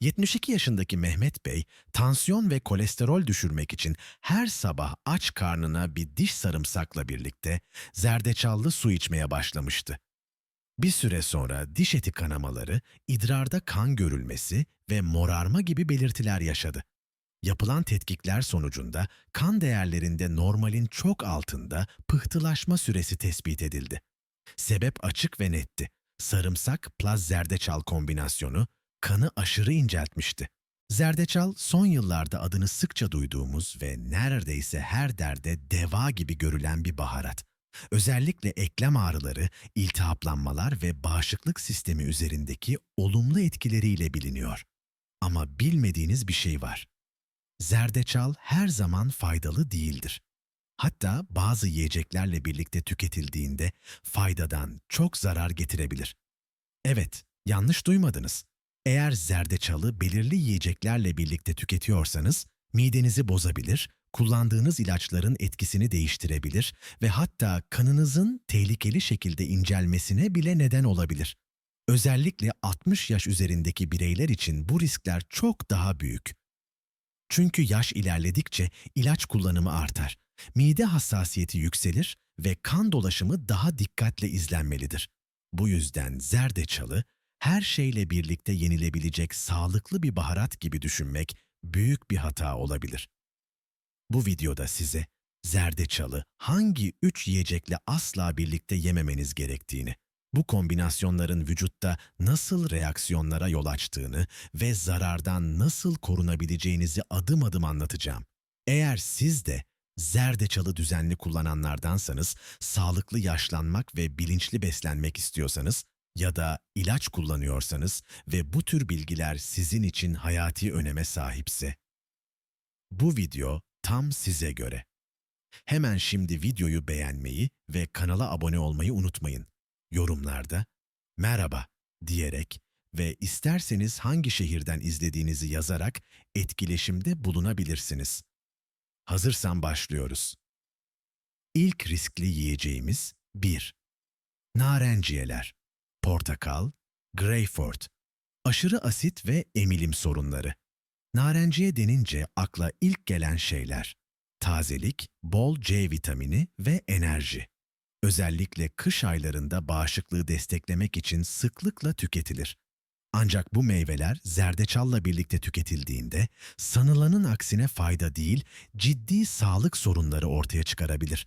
72 yaşındaki Mehmet Bey, tansiyon ve kolesterol düşürmek için her sabah aç karnına bir diş sarımsakla birlikte zerdeçallı su içmeye başlamıştı. Bir süre sonra diş eti kanamaları, idrarda kan görülmesi ve morarma gibi belirtiler yaşadı. Yapılan tetkikler sonucunda kan değerlerinde normalin çok altında pıhtılaşma süresi tespit edildi. Sebep açık ve netti. Sarımsak plaz zerdeçal kombinasyonu kanı aşırı inceltmişti. Zerdeçal son yıllarda adını sıkça duyduğumuz ve neredeyse her derde deva gibi görülen bir baharat. Özellikle eklem ağrıları, iltihaplanmalar ve bağışıklık sistemi üzerindeki olumlu etkileriyle biliniyor. Ama bilmediğiniz bir şey var. Zerdeçal her zaman faydalı değildir. Hatta bazı yiyeceklerle birlikte tüketildiğinde faydadan çok zarar getirebilir. Evet, yanlış duymadınız. Eğer zerdeçalı belirli yiyeceklerle birlikte tüketiyorsanız midenizi bozabilir, kullandığınız ilaçların etkisini değiştirebilir ve hatta kanınızın tehlikeli şekilde incelmesine bile neden olabilir. Özellikle 60 yaş üzerindeki bireyler için bu riskler çok daha büyük. Çünkü yaş ilerledikçe ilaç kullanımı artar. Mide hassasiyeti yükselir ve kan dolaşımı daha dikkatle izlenmelidir. Bu yüzden zerdeçalı her şeyle birlikte yenilebilecek sağlıklı bir baharat gibi düşünmek büyük bir hata olabilir. Bu videoda size zerdeçalı hangi üç yiyecekle asla birlikte yememeniz gerektiğini, bu kombinasyonların vücutta nasıl reaksiyonlara yol açtığını ve zarardan nasıl korunabileceğinizi adım adım anlatacağım. Eğer siz de zerdeçalı düzenli kullananlardansanız, sağlıklı yaşlanmak ve bilinçli beslenmek istiyorsanız ya da ilaç kullanıyorsanız ve bu tür bilgiler sizin için hayati öneme sahipse, bu video tam size göre. Hemen şimdi videoyu beğenmeyi ve kanala abone olmayı unutmayın. Yorumlarda merhaba diyerek ve isterseniz hangi şehirden izlediğinizi yazarak etkileşimde bulunabilirsiniz. Hazırsan başlıyoruz. İlk riskli yiyeceğimiz 1. Narenciyeler, portakal, greyfurt, aşırı asit ve emilim sorunları. Narenciye denince akla ilk gelen şeyler tazelik, bol C vitamini ve enerji. Özellikle kış aylarında bağışıklığı desteklemek için sıklıkla tüketilir. Ancak bu meyveler zerdeçalla birlikte tüketildiğinde sanılanın aksine fayda değil, ciddi sağlık sorunları ortaya çıkarabilir.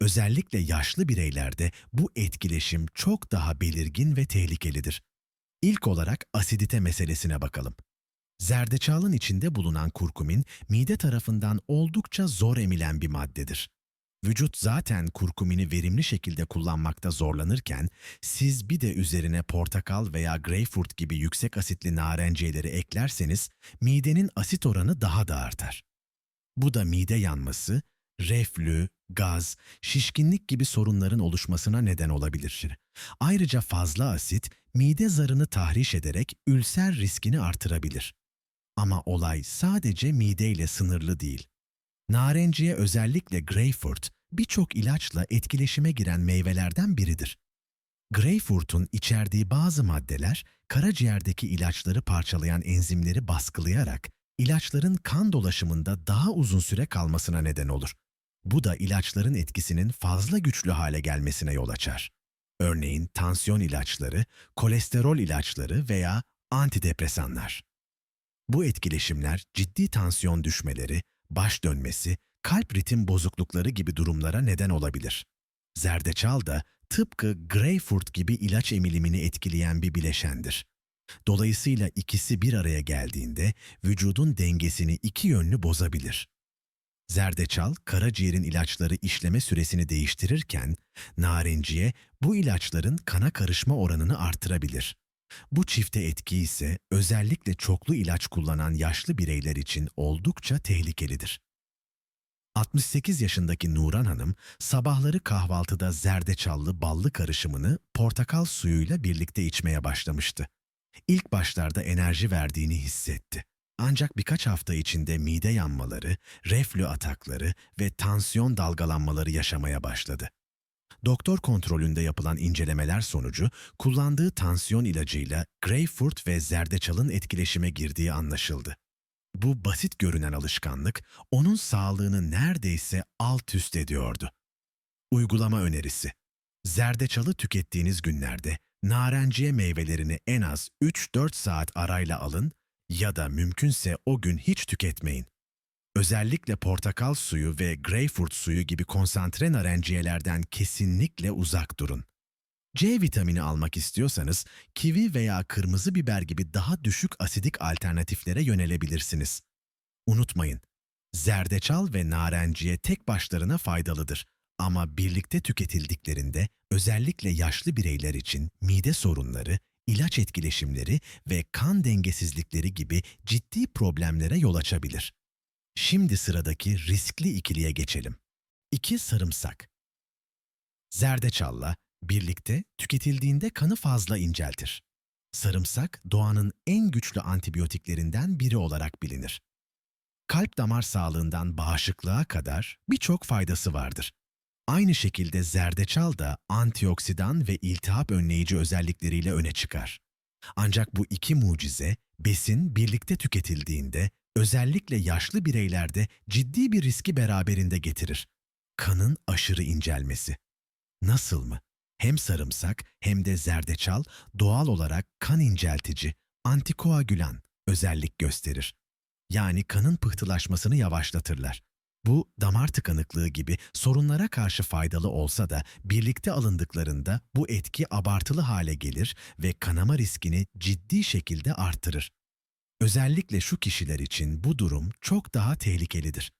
Özellikle yaşlı bireylerde bu etkileşim çok daha belirgin ve tehlikelidir. İlk olarak asidite meselesine bakalım. Zerdeçalın içinde bulunan kurkumin mide tarafından oldukça zor emilen bir maddedir. Vücut zaten kurkumini verimli şekilde kullanmakta zorlanırken siz bir de üzerine portakal veya greyfurt gibi yüksek asitli narenciyeleri eklerseniz midenin asit oranı daha da artar. Bu da mide yanması, reflü, gaz, şişkinlik gibi sorunların oluşmasına neden olabilir. Ayrıca fazla asit mide zarını tahriş ederek ülser riskini artırabilir. Ama olay sadece mideyle sınırlı değil. Narenciye özellikle greyfurt birçok ilaçla etkileşime giren meyvelerden biridir. Greyfurt'un içerdiği bazı maddeler karaciğerdeki ilaçları parçalayan enzimleri baskılayarak ilaçların kan dolaşımında daha uzun süre kalmasına neden olur. Bu da ilaçların etkisinin fazla güçlü hale gelmesine yol açar. Örneğin tansiyon ilaçları, kolesterol ilaçları veya antidepresanlar. Bu etkileşimler ciddi tansiyon düşmeleri, baş dönmesi, kalp ritim bozuklukları gibi durumlara neden olabilir. Zerdeçal da tıpkı greyfurt gibi ilaç emilimini etkileyen bir bileşendir. Dolayısıyla ikisi bir araya geldiğinde vücudun dengesini iki yönlü bozabilir. Zerdeçal, karaciğerin ilaçları işleme süresini değiştirirken, narenciye bu ilaçların kana karışma oranını artırabilir. Bu çifte etki ise özellikle çoklu ilaç kullanan yaşlı bireyler için oldukça tehlikelidir. 68 yaşındaki Nuran Hanım sabahları kahvaltıda zerdeçallı ballı karışımını portakal suyuyla birlikte içmeye başlamıştı. İlk başlarda enerji verdiğini hissetti. Ancak birkaç hafta içinde mide yanmaları, reflü atakları ve tansiyon dalgalanmaları yaşamaya başladı. Doktor kontrolünde yapılan incelemeler sonucu kullandığı tansiyon ilacıyla greyfurt ve zerdeçalın etkileşime girdiği anlaşıldı. Bu basit görünen alışkanlık onun sağlığını neredeyse alt üst ediyordu. Uygulama önerisi. Zerdeçalı tükettiğiniz günlerde narenciye meyvelerini en az 3-4 saat arayla alın ya da mümkünse o gün hiç tüketmeyin. Özellikle portakal suyu ve greyfurt suyu gibi konsantre narenciyelerden kesinlikle uzak durun. C vitamini almak istiyorsanız kivi veya kırmızı biber gibi daha düşük asidik alternatiflere yönelebilirsiniz. Unutmayın, zerdeçal ve narenciye tek başlarına faydalıdır ama birlikte tüketildiklerinde özellikle yaşlı bireyler için mide sorunları, ilaç etkileşimleri ve kan dengesizlikleri gibi ciddi problemlere yol açabilir. Şimdi sıradaki riskli ikiliye geçelim. 2 sarımsak. Zerdeçalla birlikte tüketildiğinde kanı fazla inceltir. Sarımsak doğanın en güçlü antibiyotiklerinden biri olarak bilinir. Kalp damar sağlığından bağışıklığa kadar birçok faydası vardır. Aynı şekilde zerdeçal da antioksidan ve iltihap önleyici özellikleriyle öne çıkar. Ancak bu iki mucize besin birlikte tüketildiğinde özellikle yaşlı bireylerde ciddi bir riski beraberinde getirir. Kanın aşırı incelmesi. Nasıl mı? Hem sarımsak hem de zerdeçal doğal olarak kan inceltici, antikoagülan özellik gösterir. Yani kanın pıhtılaşmasını yavaşlatırlar. Bu damar tıkanıklığı gibi sorunlara karşı faydalı olsa da birlikte alındıklarında bu etki abartılı hale gelir ve kanama riskini ciddi şekilde arttırır. Özellikle şu kişiler için bu durum çok daha tehlikelidir.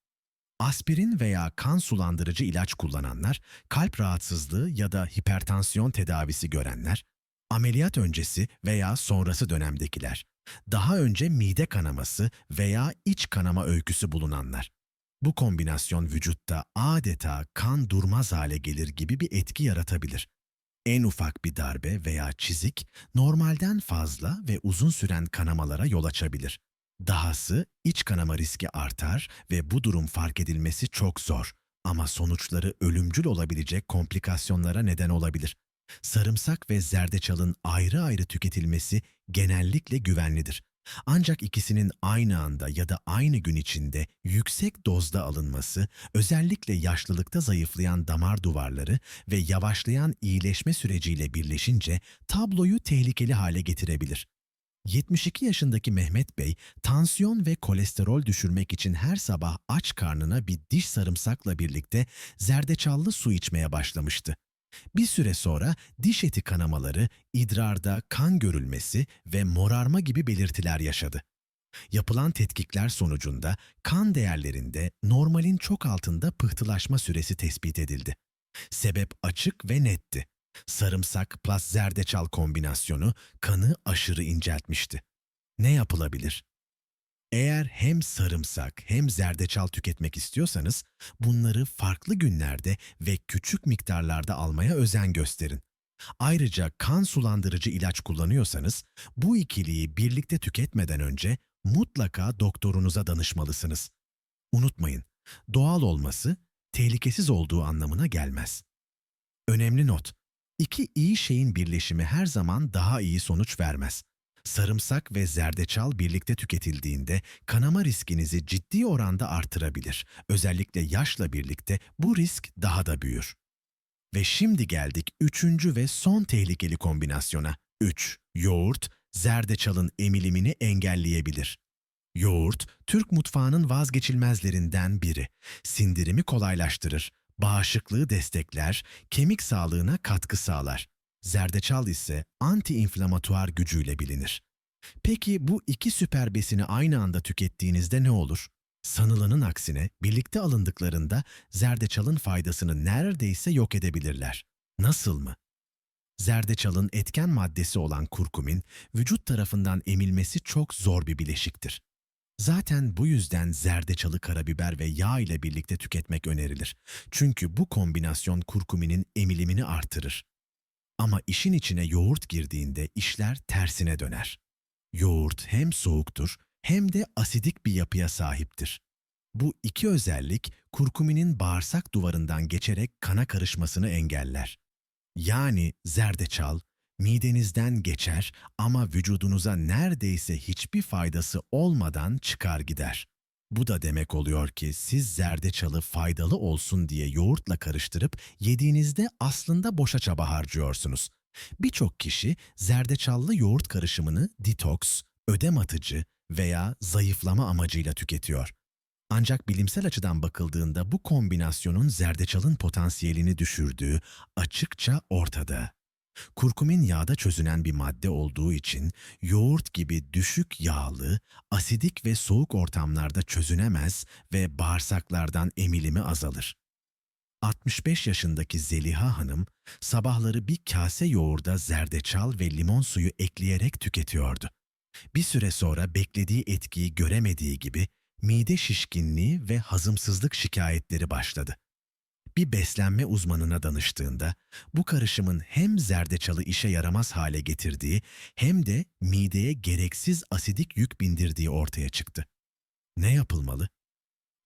Aspirin veya kan sulandırıcı ilaç kullananlar, kalp rahatsızlığı ya da hipertansiyon tedavisi görenler, ameliyat öncesi veya sonrası dönemdekiler, daha önce mide kanaması veya iç kanama öyküsü bulunanlar. Bu kombinasyon vücutta adeta kan durmaz hale gelir gibi bir etki yaratabilir. En ufak bir darbe veya çizik normalden fazla ve uzun süren kanamalara yol açabilir. Dahası iç kanama riski artar ve bu durum fark edilmesi çok zor ama sonuçları ölümcül olabilecek komplikasyonlara neden olabilir. Sarımsak ve zerdeçalın ayrı ayrı tüketilmesi genellikle güvenlidir. Ancak ikisinin aynı anda ya da aynı gün içinde yüksek dozda alınması, özellikle yaşlılıkta zayıflayan damar duvarları ve yavaşlayan iyileşme süreciyle birleşince tabloyu tehlikeli hale getirebilir. 72 yaşındaki Mehmet Bey, tansiyon ve kolesterol düşürmek için her sabah aç karnına bir diş sarımsakla birlikte zerdeçallı su içmeye başlamıştı. Bir süre sonra diş eti kanamaları, idrarda kan görülmesi ve morarma gibi belirtiler yaşadı. Yapılan tetkikler sonucunda kan değerlerinde normalin çok altında pıhtılaşma süresi tespit edildi. Sebep açık ve netti. Sarımsak plus zerdeçal kombinasyonu kanı aşırı inceltmişti. Ne yapılabilir? Eğer hem sarımsak hem zerdeçal tüketmek istiyorsanız bunları farklı günlerde ve küçük miktarlarda almaya özen gösterin. Ayrıca kan sulandırıcı ilaç kullanıyorsanız bu ikiliyi birlikte tüketmeden önce mutlaka doktorunuza danışmalısınız. Unutmayın, doğal olması tehlikesiz olduğu anlamına gelmez. Önemli not. İki iyi şeyin birleşimi her zaman daha iyi sonuç vermez. Sarımsak ve zerdeçal birlikte tüketildiğinde kanama riskinizi ciddi oranda artırabilir. Özellikle yaşla birlikte bu risk daha da büyür. Ve şimdi geldik üçüncü ve son tehlikeli kombinasyona. 3. Yoğurt, zerdeçalın emilimini engelleyebilir. Yoğurt, Türk mutfağının vazgeçilmezlerinden biri. Sindirimi kolaylaştırır, bağışıklığı destekler, kemik sağlığına katkı sağlar. Zerdeçal ise anti-inflamatuar gücüyle bilinir. Peki bu iki süper besini aynı anda tükettiğinizde ne olur? Sanılanın aksine birlikte alındıklarında zerdeçalın faydasını neredeyse yok edebilirler. Nasıl mı? Zerdeçalın etken maddesi olan kurkumin, vücut tarafından emilmesi çok zor bir bileşiktir. Zaten bu yüzden zerdeçalı karabiber ve yağ ile birlikte tüketmek önerilir. Çünkü bu kombinasyon kurkuminin emilimini artırır. Ama işin içine yoğurt girdiğinde işler tersine döner. Yoğurt hem soğuktur hem de asidik bir yapıya sahiptir. Bu iki özellik kurkuminin bağırsak duvarından geçerek kana karışmasını engeller. Yani zerdeçal midenizden geçer ama vücudunuza neredeyse hiçbir faydası olmadan çıkar gider. Bu da demek oluyor ki siz zerdeçalı faydalı olsun diye yoğurtla karıştırıp yediğinizde aslında boşa çaba harcıyorsunuz. Birçok kişi zerdeçallı yoğurt karışımını detoks, ödem atıcı veya zayıflama amacıyla tüketiyor. Ancak bilimsel açıdan bakıldığında bu kombinasyonun zerdeçalın potansiyelini düşürdüğü açıkça ortada. Kurkumin yağda çözünen bir madde olduğu için yoğurt gibi düşük yağlı, asidik ve soğuk ortamlarda çözünemez ve bağırsaklardan emilimi azalır. 65 yaşındaki Zeliha Hanım sabahları bir kase yoğurda zerdeçal ve limon suyu ekleyerek tüketiyordu. Bir süre sonra beklediği etkiyi göremediği gibi mide şişkinliği ve hazımsızlık şikayetleri başladı. Bir beslenme uzmanına danıştığında bu karışımın hem zerdeçalı işe yaramaz hale getirdiği hem de mideye gereksiz asidik yük bindirdiği ortaya çıktı. Ne yapılmalı?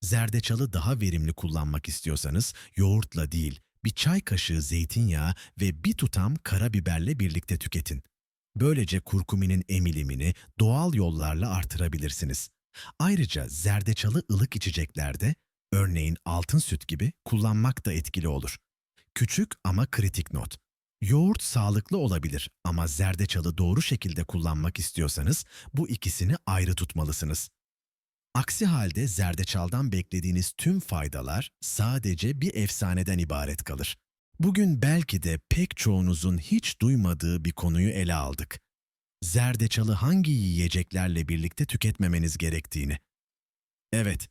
Zerdeçalı daha verimli kullanmak istiyorsanız yoğurtla değil, bir çay kaşığı zeytinyağı ve bir tutam karabiberle birlikte tüketin. Böylece kurkuminin emilimini doğal yollarla artırabilirsiniz. Ayrıca zerdeçalı ılık içeceklerde, örneğin altın süt gibi kullanmak da etkili olur. Küçük ama kritik not. Yoğurt sağlıklı olabilir ama zerdeçalı doğru şekilde kullanmak istiyorsanız bu ikisini ayrı tutmalısınız. Aksi halde zerdeçaldan beklediğiniz tüm faydalar sadece bir efsaneden ibaret kalır. Bugün belki de pek çoğunuzun hiç duymadığı bir konuyu ele aldık. Zerdeçalı hangi yiyeceklerle birlikte tüketmemeniz gerektiğini. Evet,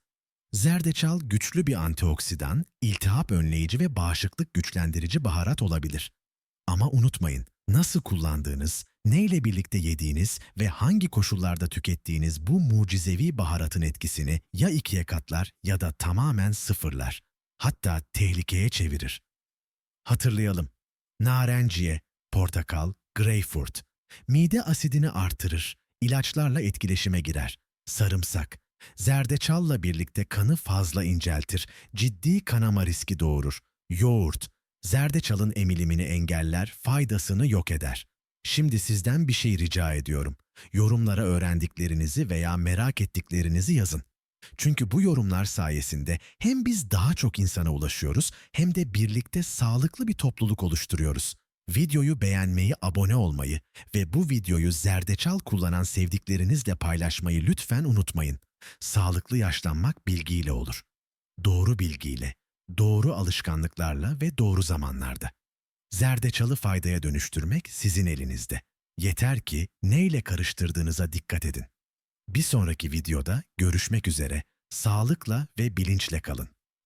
zerdeçal güçlü bir antioksidan, iltihap önleyici ve bağışıklık güçlendirici baharat olabilir. Ama unutmayın, nasıl kullandığınız, neyle birlikte yediğiniz ve hangi koşullarda tükettiğiniz bu mucizevi baharatın etkisini ya ikiye katlar ya da tamamen sıfırlar. Hatta tehlikeye çevirir. Hatırlayalım. Narenciye, portakal, greyfurt. Mide asidini artırır, ilaçlarla etkileşime girer. Sarımsak, zerdeçalla birlikte kanı fazla inceltir, ciddi kanama riski doğurur. Yoğurt, zerdeçalın emilimini engeller, faydasını yok eder. Şimdi sizden bir şey rica ediyorum. Yorumlara öğrendiklerinizi veya merak ettiklerinizi yazın. Çünkü bu yorumlar sayesinde hem biz daha çok insana ulaşıyoruz hem de birlikte sağlıklı bir topluluk oluşturuyoruz. Videoyu beğenmeyi, abone olmayı ve bu videoyu zerdeçal kullanan sevdiklerinizle paylaşmayı lütfen unutmayın. Sağlıklı yaşlanmak bilgiyle olur. Doğru bilgiyle, doğru alışkanlıklarla ve doğru zamanlarda. Zerdeçalı faydaya dönüştürmek sizin elinizde. Yeter ki neyle karıştırdığınıza dikkat edin. Bir sonraki videoda görüşmek üzere. Sağlıkla ve bilinçle kalın.